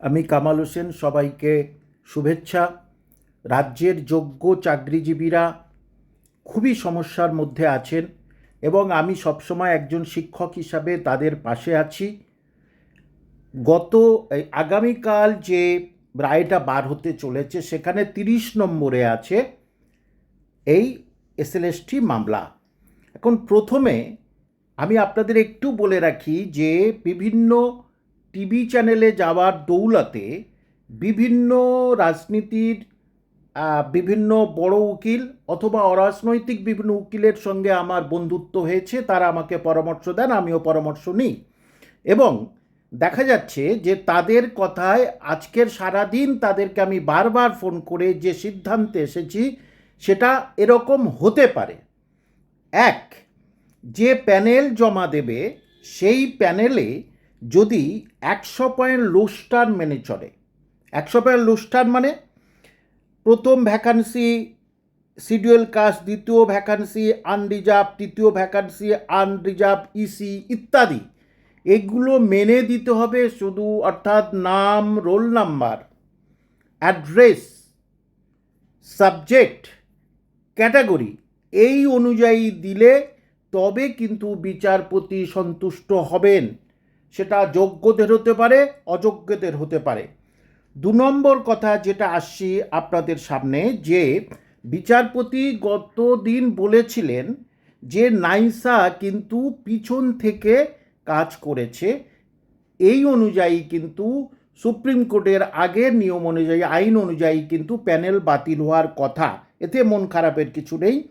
আমি কামাল হোসেন, সবাইকে শুভেচ্ছা। রাজ্যের যোগ্য চাকরিজীবীরা খুবই সমস্যার মধ্যে আছেন এবং আমি সবসময় একজন শিক্ষক হিসাবে তাদের পাশে আছি। গত আগামীকাল যে রায়টা বার হতে চলেছে, সেখানে তিরিশ নম্বরে আছে এই এসএলএসটি মামলা। এখন প্রথমে আমি আপনাদের একটু বলে রাখি যে বিভিন্ন টিভি চ্যানেলে যাওয়ার দৌলতে বিভিন্ন রাজনীতির বিভিন্ন বড় উকিল অথবা অরাজনৈতিক বিভিন্ন উকিলের সঙ্গে আমার বন্ধুত্ব হয়েছে, তারা আমাকে পরামর্শ দেন, আমিও পরামর্শ নিই। এবং দেখা যাচ্ছে যে তাদের কথায় আজকের সারাদিন তাদেরকে আমি বারবার ফোন করে যে সিদ্ধান্তে এসেছি, সেটা এরকম হতে পারে। এক, যে প্যানেল জমা দেবে, সেই প্যানেলে যদি একশো পয়েন্ট লোস্টার মেনে চলে, একশো পয়েন্ট লোস্টার মানে প্রথম ভ্যাকান্সি, শিডিউল কাস্ট, দ্বিতীয় ভ্যাকান্সি, আনরিজার্ভ, তৃতীয় ভ্যাকান্সি, আনরিজার্ভ, ইসি ইত্যাদি, এগুলো মেনে দিতে হবে শুধু অর্থাৎ নাম, roll number, address, subject, category, এই অনুযায়ী দিলে তবে কিন্তু বিচারপতি সন্তুষ্ট হবেন। সেটা যোগ্যদের হতে পারে, অযোগ্যদের হতে পারে। দু নম্বর কথা যেটা আসছি আপনাদের সামনে, যে বিচারপতি গত দিন বলেছিলেন যে নাইসা কিন্তু পিছন থেকে কাজ করেছে। এই অনুযায়ী কিন্তু সুপ্রিম কোর্টের আগের নিয়ম অনুযায়ী, আইন অনুযায়ী কিন্তু প্যানেল বাতিল হওয়ার কথা। এতে মন খারাপের কিছু নেই।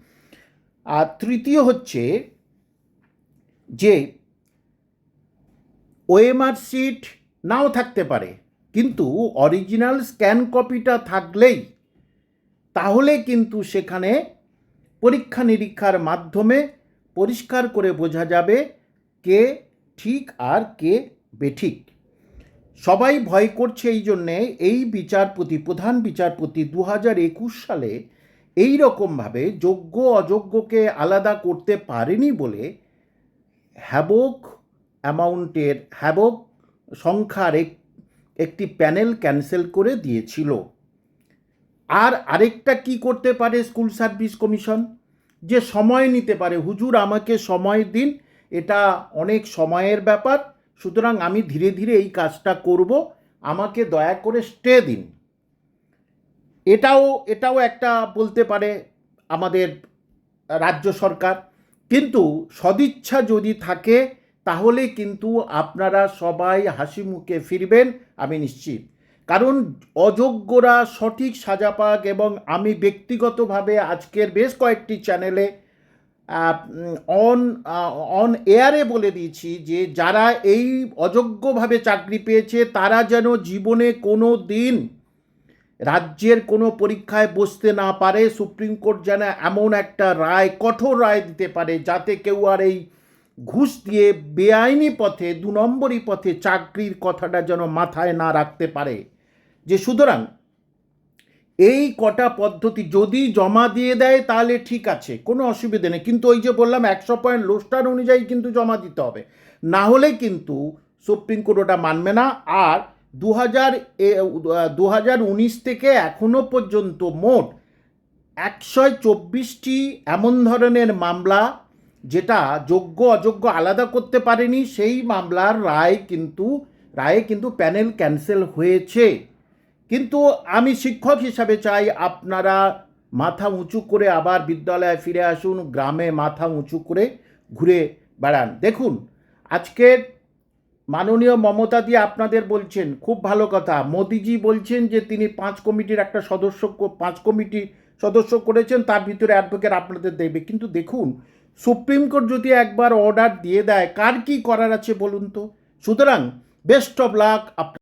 আর তৃতীয় হচ্ছে যে ওএমআর সিট নাও থাকতে পারে, কিন্তু অরিজিনাল স্ক্যান কপিটা থাকলেই, তাহলে কিন্তু সেখানে পরীক্ষা নিরীক্ষার মাধ্যমে পরিষ্কার করে বোঝা যাবে কে ঠিক আর কে বেঠিক। সবাই ভয় করছে এই জন্যে এই বিচারপতি, প্রধান বিচারপতি দু হাজার একুশ সালে এই রকমভাবে যোগ্য অযোগ্যকে আলাদা করতে পারেনি বলে হ্যাবক অ্যামাউন্টের হ্যাবক সংখ্যার এক, একটি প্যানেল ক্যান্সেল করে দিয়েছিল। আর আরেকটা কি করতে পারে স্কুল সার্ভিস কমিশন? যে সময় নিতে পারে। হুজুর, আমাকে সময় দিন। এটা অনেক সময়ের ব্যাপার। সুতরাং আমি ধীরে ধীরে এই কাজটা করব। আমাকে দয়া করে স্টে দিন। এটাও এটাও একটা বলতে পারে আমাদের রাজ্য সরকার। কিন্তু সদিচ্ছা যদি থাকে তাহলে কিন্তু আপনারা সবাই হাসি মুখে ফিরবেন, আমি নিশ্চিত। কারণ অযোগ্যরা সঠিক সাজা পাক এবং আমি ব্যক্তিগতভাবে আজকের বেশ কয়েকটি চ্যানেলে অন অন এয়ারে বলে দিয়েছি যে যারা এই অযোগ্যভাবে চাকরি পেয়েছে, তারা যেন জীবনে কোনো দিন রাজ্যের কোনো পরীক্ষায় বসতে না পারে। সুপ্রিম কোর্ট যেন এমন একটা রায়, কঠোর রায় দিতে পারে যাতে কেউ আর এই ঘুষ দিয়ে বেআইনি পথে, দু নম্বরই পথে চাকরির কথাটা যেন মাথায় না রাখতে পারে। যে সুতরাং এই কটা পদ্ধতি যদি জমা দিয়ে দেয় তাহলে ঠিক আছে, কোনো অসুবিধে নেই। কিন্তু ওই যে বললাম, একশো পয়েন্ট লোস্টার অনুযায়ী কিন্তু জমা দিতে হবে। না হলে কিন্তু সুপ্রিম কোর্ট ওটা মানবে না। আর দু হাজার দু হাজার উনিশ থেকে এখনও পর্যন্ত মোট একশো চব্বিশটি এমন ধরনের মামলা যেটা যোগ্য, অযোগ্য আলাদা করতে পারেনি, সেই মামলার রায় কিন্তু, রায়ে কিন্তু প্যানেল ক্যান্সেল হয়েছে। কিন্তু আমি শিক্ষক হিসাবে চাই আপনারা মাথা উঁচু করে আবার বিদ্যালয়ে ফিরে আসুন, গ্রামে মাথা উঁচু করে ঘুরে বেড়ান। দেখুন, আজকের মাননীয় মমতা দিয়ে আপনাদের বলছেন, খুব ভালো কথা। মোদিজি বলছেন যে তিনি পাঁচ কমিটির একটা সদস্য, পাঁচ কমিটি সদস্য করেছেন, তার ভিতরে অ্যাডভোকেট আপনাদের দেবে। কিন্তু দেখুন সুপ্রিম কোর্ট যদি একবার অর্ডার দিয়ে দেয়, কার কি করার আছে বলুন তো? সুতরাং বেস্ট অফ লাক